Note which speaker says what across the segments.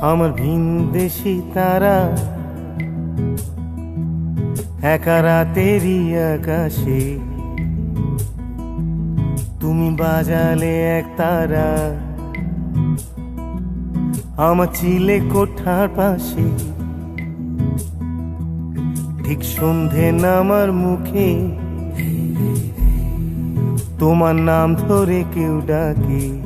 Speaker 1: আমার ভিনদেশি তারা। একা রাতেরই আকাশে। তুমি বাজালে এক তারা। আমার চিলে কোঠার পাশে। ঠিক সন্ধে নামার মুখে। তোমার নাম ধরে কেউ ডাকে।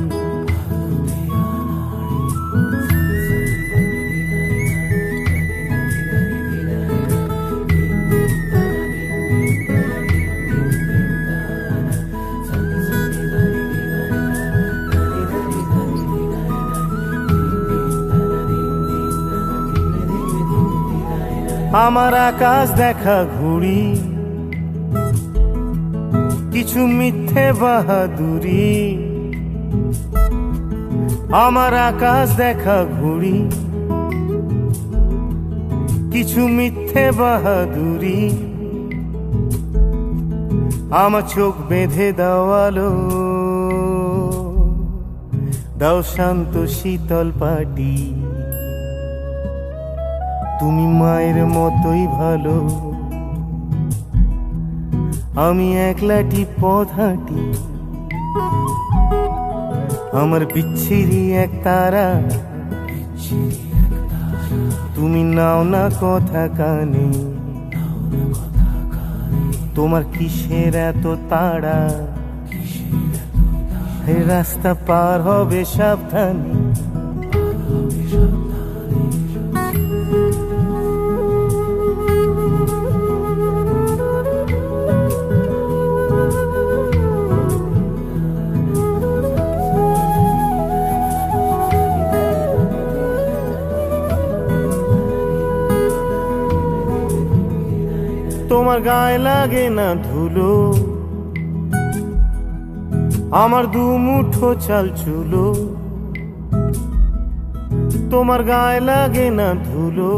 Speaker 1: আমার আকাশ দেখা ঘুড়ি। কিছু মিথ্যে বাহাদুরি। আমার আকাশ দেখা ঘুড়ি। কিছু মিথ্যে বাহাদুরি। আমার চোখ বেঁধে দেওয়ালো দাও শান্ত শীতল পাটি। তুমি মায়ের মতোই ভালো। আমি একলাটি পথ হাঁটি। আমার বিচ্ছিরি এক তারা। তুমি নাও না কথা কানে। তোমার কিসের এত তাড়া? রাস্তা পার হবে সাবধানে। তোমার গায়ে লাগে না ধুলো। আমার দু মুঠো চাল চুলো। তোমার গায়ে লাগে না ধুলো।